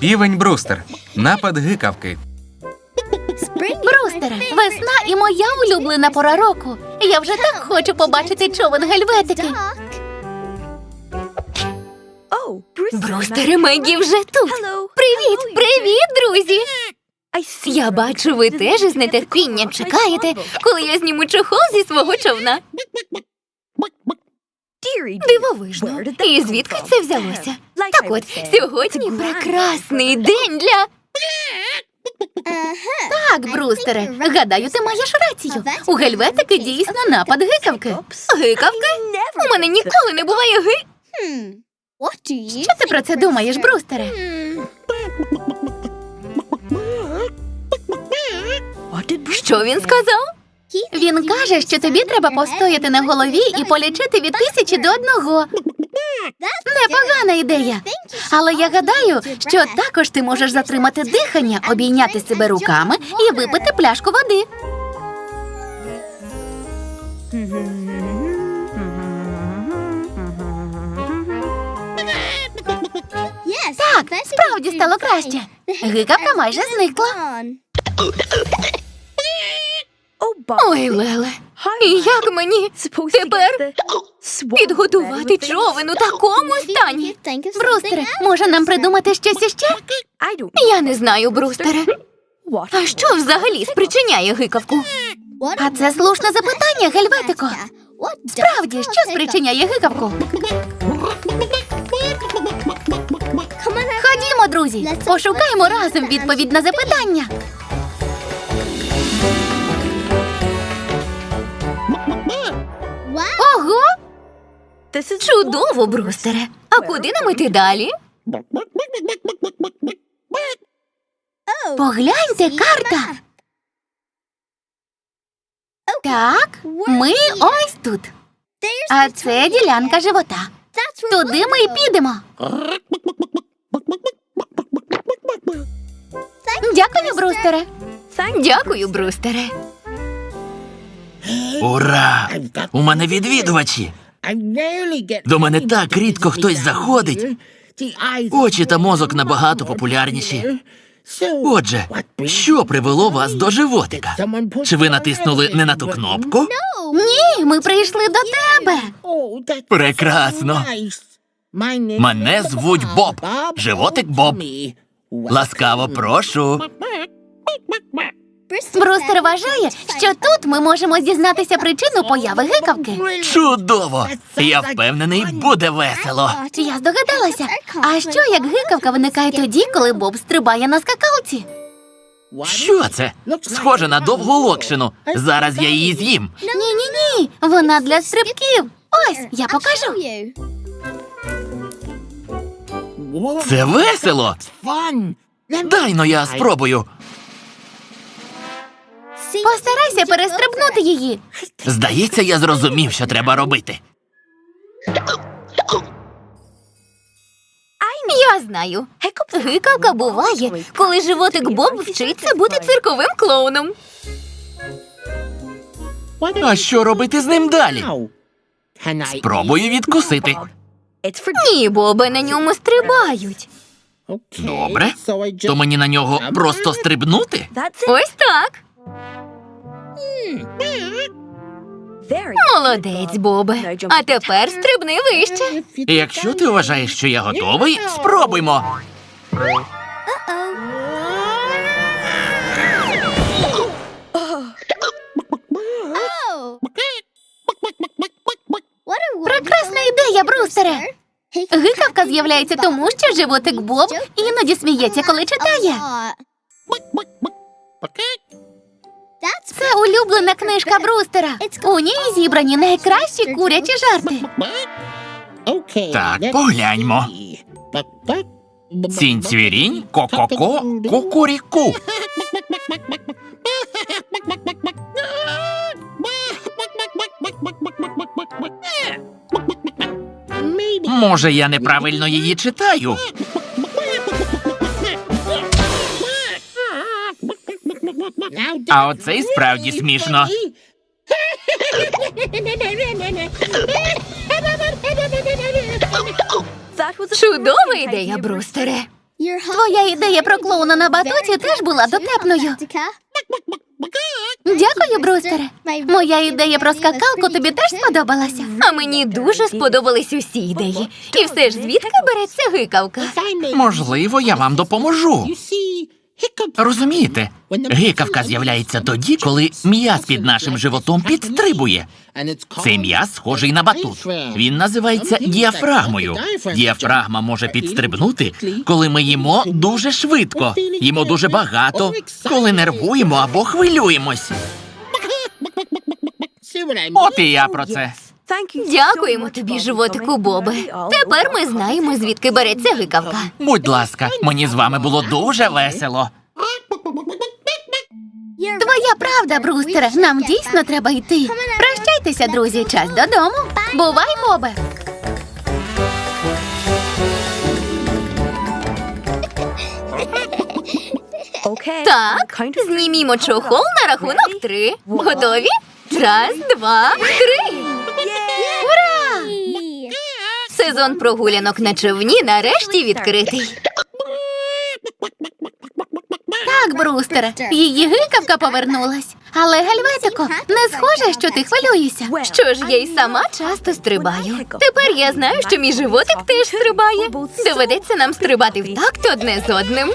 Півень Брустер. Напад гикавки. Брустере, весна і моя улюблена пора року. Я вже так хочу побачити човен гельветики. Брустере, Мегі вже тут. Привіт, привіт, друзі! Я бачу, ви теж із нетерпінням чекаєте, коли я зніму чохол зі свого човна. Дивовижно. І звідки це взялося? Так от, сьогодні прекрасний день для. Так, Брустере, гадаю, ти маєш рацію. У гельветики дійсно напад гикавки. Гикавки? У мене ніколи не буває ги. Що ти про це думаєш, Брустере? Що він сказав? Він каже, що тобі треба постояти на голові і полічити від тисячі до одного. Непогана ідея. Але я гадаю, що також ти можеш затримати дихання, обійняти себе руками і випити пляшку води. Так, справді стало краще. Гикавка майже зникла. Ой, Леле, як мені тепер підготувати човен у такому стані? Брустере, може нам придумати щось іще? Я не знаю, Брустере. А що взагалі спричиняє гикавку? А це слушне запитання, Гельветико. Справді, що спричиняє гикавку? Ходімо, друзі, пошукаємо разом відповідь на запитання. Чудово, Брустере. А куди нам іти далі? Погляньте, карта. Так, ми ось тут. А це ділянка живота. Туди ми й підемо. Дякую, Брустере. Дякую, Брустере. Ура! У мене відвідувачі. До мене так рідко хтось заходить. Очі та мозок набагато популярніші. Отже, що привело вас до животика? Чи ви натиснули не на ту кнопку? Ні, ми прийшли до тебе. Прекрасно. Мене звуть Боб. Животик Боб. Ласкаво прошу. Брустер вважає, що тут ми можемо дізнатися причину появи гикавки. Чудово! Я впевнений, буде весело. Я здогадалася. А що як гикавка виникає тоді, коли Боб стрибає на скакалці? Що це? Схоже на довгу локшину. Зараз я її з'їм. Ні, ні, ні. Вона для стрибків. Ось, я покажу. Це весело. Дай но я спробую. Постарайся перестрибнути її. Здається, я зрозумів, що треба робити. Я знаю. Гикавка буває, коли животик Боб вчиться бути цирковим клоуном. А що робити з ним далі? Спробую відкусити. Ні, Боби на ньому стрибають. Добре. То мені на нього просто стрибнути? Ось так. Молодець, Бобе. А тепер стрибни вище. Якщо ти вважаєш, що я готовий, спробуймо. Прекрасна ідея, Брустере. Гикавка з'являється тому, що животик Боб іноді сміється, коли читає. Це улюблена книжка Брустера. У ній зібрані найкращі курячі жарти. Так, погляньмо. Цінь-цвірінь, ко-ко-ко, кукуріку. Може, я неправильно її читаю? А оце й справді смішно. Чудова ідея, Брустере. Твоя ідея про клоуна на батуті теж була дотепною. Дякую, Брустере. Моя ідея про скакалку тобі теж сподобалася. А мені дуже сподобались усі ідеї. І все ж звідки береться гикавка? Можливо, я вам допоможу. Розумієте, гикавка з'являється тоді, коли м'яз під нашим животом підстрибує. Цей м'яз схожий на батут. Він називається діафрагмою. Діафрагма може підстрибнути, коли ми їмо дуже швидко, їмо дуже багато, коли нервуємо або хвилюємось. От і я про це. Дякуємо тобі, животику Бобе. Тепер ми знаємо, звідки береться гикавка. Будь ласка, мені з вами було дуже весело. Твоя правда, Брустере. Нам дійсно треба йти. Прощайтеся, друзі. Час додому. Бувай, Бобе. Так, знімімо чохол на рахунок три. Готові? Раз, два, три. Сезон прогулянок на човні нарешті відкритий. Так, Брустере, її гикавка повернулась. Але Гальветико, не схоже, що ти хвилюєшся. Що ж, я й сама часто стрибаю. Тепер я знаю, що мій животик теж стрибає. Доведеться нам стрибати в такт одне з одним.